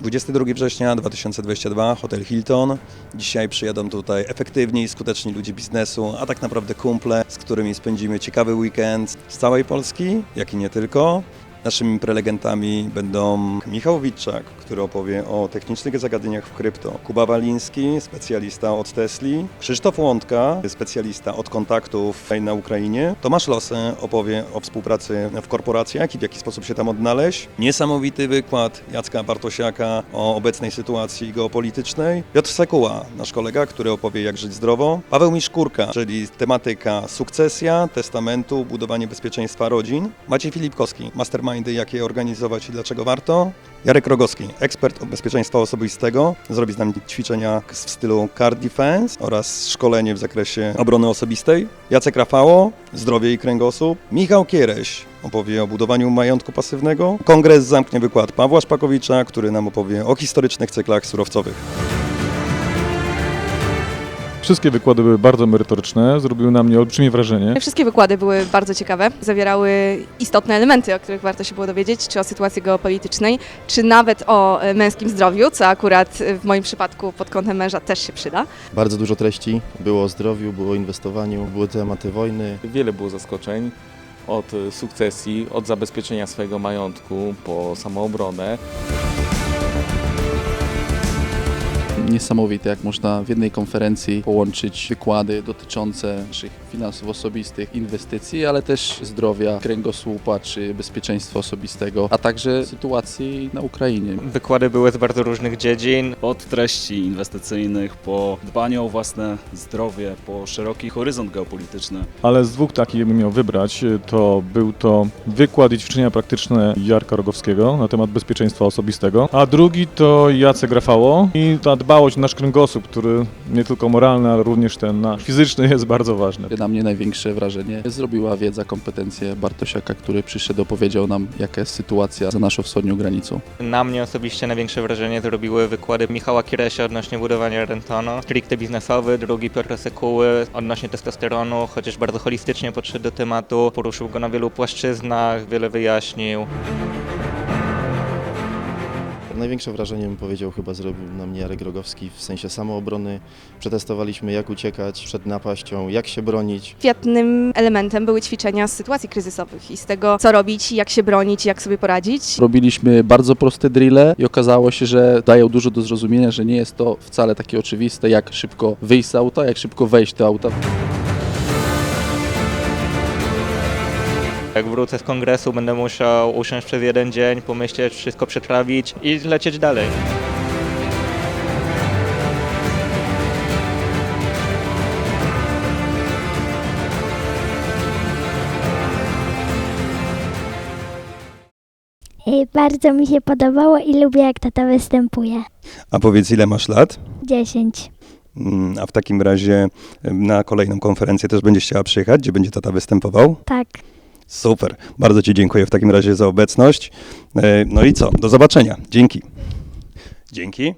22 września 2022, hotel Hilton. Dzisiaj przyjadą tutaj efektywni skuteczni ludzie biznesu, a tak naprawdę kumple, z którymi spędzimy ciekawy weekend z całej Polski, jak i nie tylko. Naszymi prelegentami będą Michał Witczak, który opowie o technicznych zagadnieniach w krypto, Kuba Waliński, specjalista od Tesli, Krzysztof Łądka, specjalista od kontaktów na Ukrainie, Tomasz Losy opowie o współpracy w korporacjach i w jaki sposób się tam odnaleźć. Niesamowity wykład Jacka Bartosiaka o obecnej sytuacji geopolitycznej. Piotr Sekuła, nasz kolega, który opowie jak żyć zdrowo. Paweł Miszkurka, czyli tematyka sukcesja, testamentu, budowanie bezpieczeństwa rodzin. Maciej Filipkowski, mastermindy, jak je organizować i dlaczego warto. Jarek Rogowski, ekspert od bezpieczeństwa osobistego, zrobi z nami ćwiczenia w stylu card defense oraz szkolenie w zakresie obrony osobistej. Jacek Rafało, zdrowie i kręgosłup. Michał Kiereś opowie o budowaniu majątku pasywnego. Kongres zamknie wykład Pawła Szpakowicza, który nam opowie o historycznych cyklach surowcowych. Wszystkie wykłady były bardzo merytoryczne, zrobiły na mnie olbrzymie wrażenie. Wszystkie wykłady były bardzo ciekawe, zawierały istotne elementy, o których warto się było dowiedzieć, czy o sytuacji geopolitycznej, czy nawet o e, męskim zdrowiu, co akurat e, w moim przypadku pod kątem męża też się przyda. Bardzo dużo treści było o zdrowiu, było o inwestowaniu, były tematy wojny. Wiele było zaskoczeń. Od sukcesji, od zabezpieczenia swojego majątku po samoobronę. Niesamowite, jak można w jednej konferencji połączyć wykłady dotyczące naszych finansów osobistych, inwestycji, ale też zdrowia, kręgosłupa czy bezpieczeństwa osobistego, a także sytuacji na Ukrainie. Wykłady były z bardzo różnych dziedzin. Od treści inwestycyjnych po dbanie o własne zdrowie, po szeroki horyzont geopolityczny. Ale z dwóch takich, jakbym miał wybrać, to był to wykład i ćwiczenia praktyczne Jarka Rogowskiego na temat bezpieczeństwa osobistego, a drugi to Jacek Rafało i ta dbałość o nasz kręgosłup, który nie tylko moralny, ale również ten nasz fizyczny jest bardzo ważny. Na mnie największe wrażenie zrobiła wiedza, kompetencje Bartosiaka, który przyszedł, opowiedział nam, jaka jest sytuacja za naszą wschodnią granicą. Na mnie osobiście największe wrażenie zrobiły wykłady Michała Kiresia odnośnie budowania Rentonu, stricte biznesowy, drugi Piotra Sekuły odnośnie testosteronu, chociaż bardzo holistycznie podszedł do tematu, poruszył go na wielu płaszczyznach, wiele wyjaśnił. Największe wrażenie, bym powiedział, chyba zrobił na mnie Jarek Rogowski w sensie samoobrony. Przetestowaliśmy, jak uciekać przed napaścią, jak się bronić. Świetnym elementem były ćwiczenia z sytuacji kryzysowych i z tego, co robić, jak się bronić, jak sobie poradzić. Robiliśmy bardzo proste drille i okazało się, że dają dużo do zrozumienia, że nie jest to wcale takie oczywiste, jak szybko wyjść z auta, jak szybko wejść do auta. Jak wrócę z kongresu, będę musiał usiąść przez jeden dzień, pomyśleć, wszystko przetrawić i lecieć dalej. Y, Bardzo mi się podobało i lubię jak tata występuje. A powiedz, ile masz lat? 10. Mm, A w takim razie em, na kolejną konferencję też będziesz chciała przyjechać, gdzie będzie tata występował? Tak. Super. Bardzo Ci dziękuję w takim razie za obecność. E, No i co? Do zobaczenia. Dzięki. Dzięki.